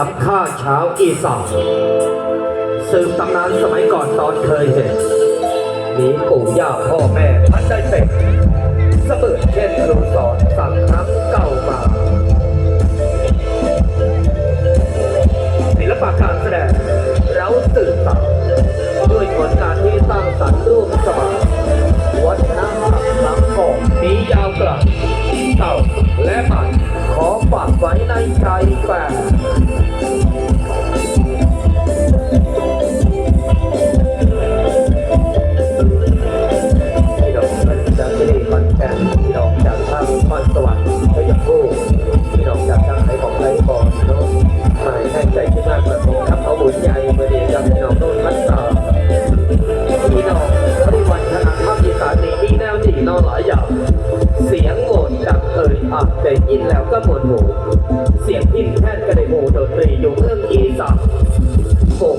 รับข้าเช้าอีสองสืบตำนานสมัยก่อนตอนเคยเห็นมีปู่ย่าพ่อแม่พันได้เป็นสะเบิดเช่นครูสอนสั่งน้ำเก่ามาศิลปะการแสดงเราตื่นตับด้วยผลงานที่สร้างสรรค์ร่วมสมัยวัฒนธรรมล้ำก่อนมียาวกลับเต่าและหมัขอฝากไว้ในใจแฟน เรื่องอีสับโขก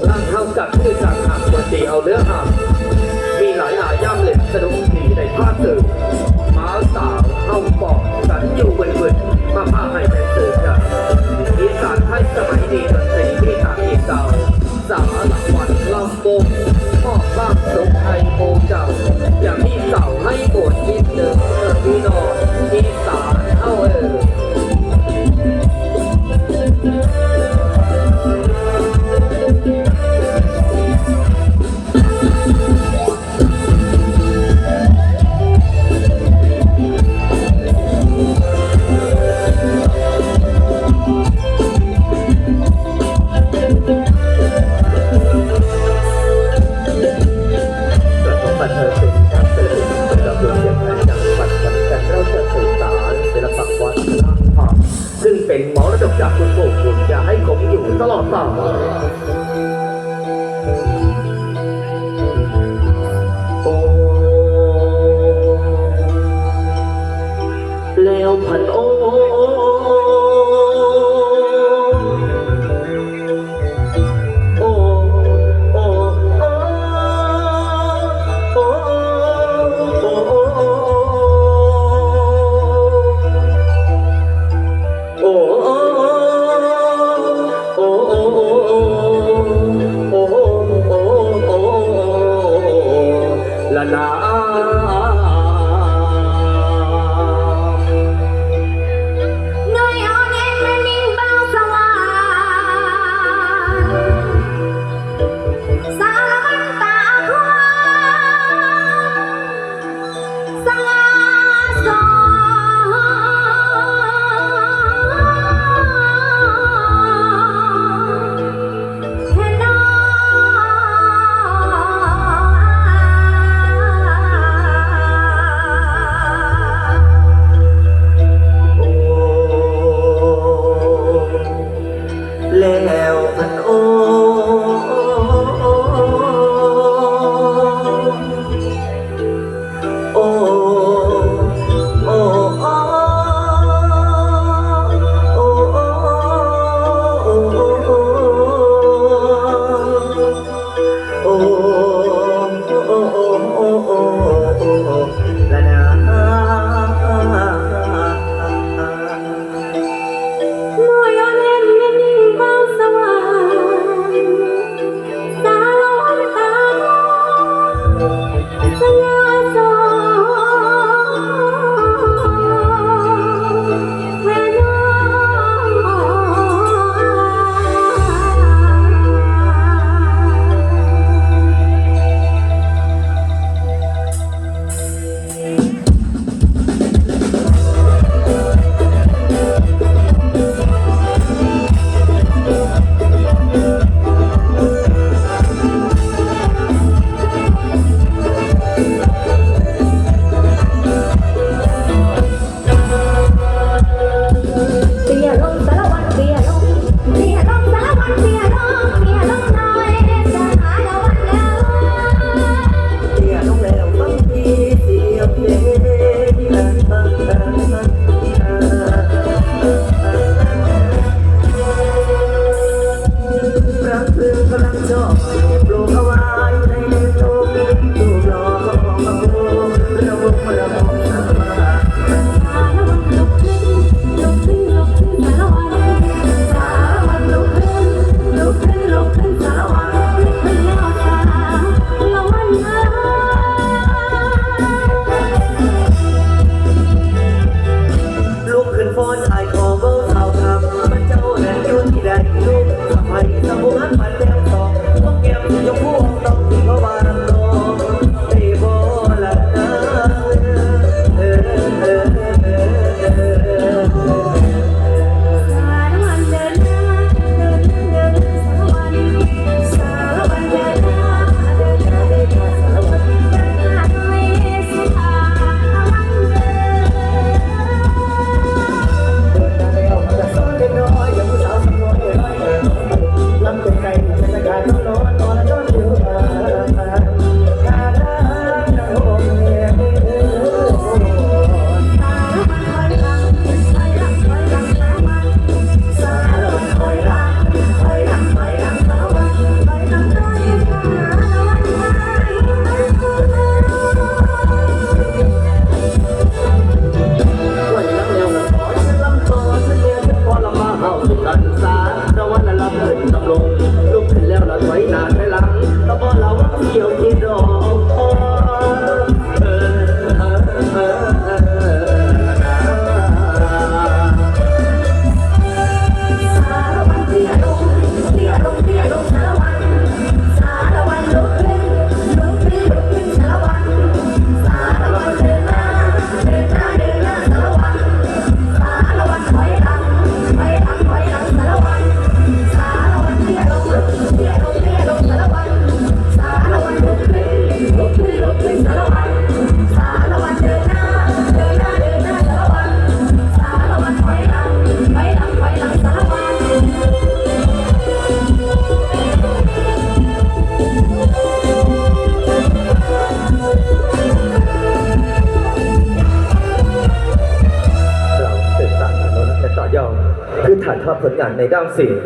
ถ่ายทอดผลงานในด้านศิลป์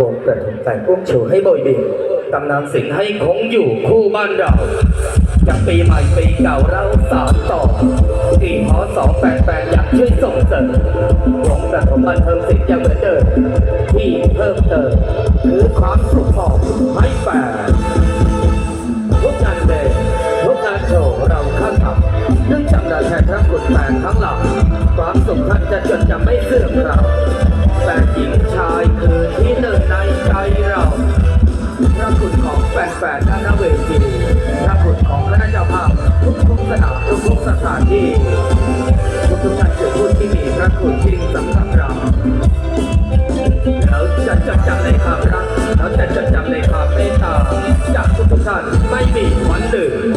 วงเปิดแต่งอุ้มโชว์ให้บ่อยบินตำนานศิลป์ให้คงอยู่คู่บ้านเราจากปีใหม่ปีเก่าเราสานต่อปีพอสอศ288อยากช่วยส่งเสริมวงประถมบันเทิงสิ่ป์ยังเหมือนเดิมที่เพิ่มเติมคือความสุขของให้แฟนทุกงานเลยทุกงานโชว์เราขั้นต่ำ แห่พรงกุฎแปดทั้งหลังความสุขท่านจะจดจำไม่เสื่อมเราแต่หญิงชายคือที่หนึ่งในใจเราพระคุณของแฟนๆด้านเวทีพระคุณของพระเจ้าภาพทุกทุกสนามทุกทุกสถานที่ทุกทุกท่านคือผู้ที่มีพระคุณจริงสำหรับเราเราจะจดจำในความรักเราจะจดจำในความเมตตาจากทุกทุกท่านไม่มีวันลืม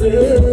Jesus.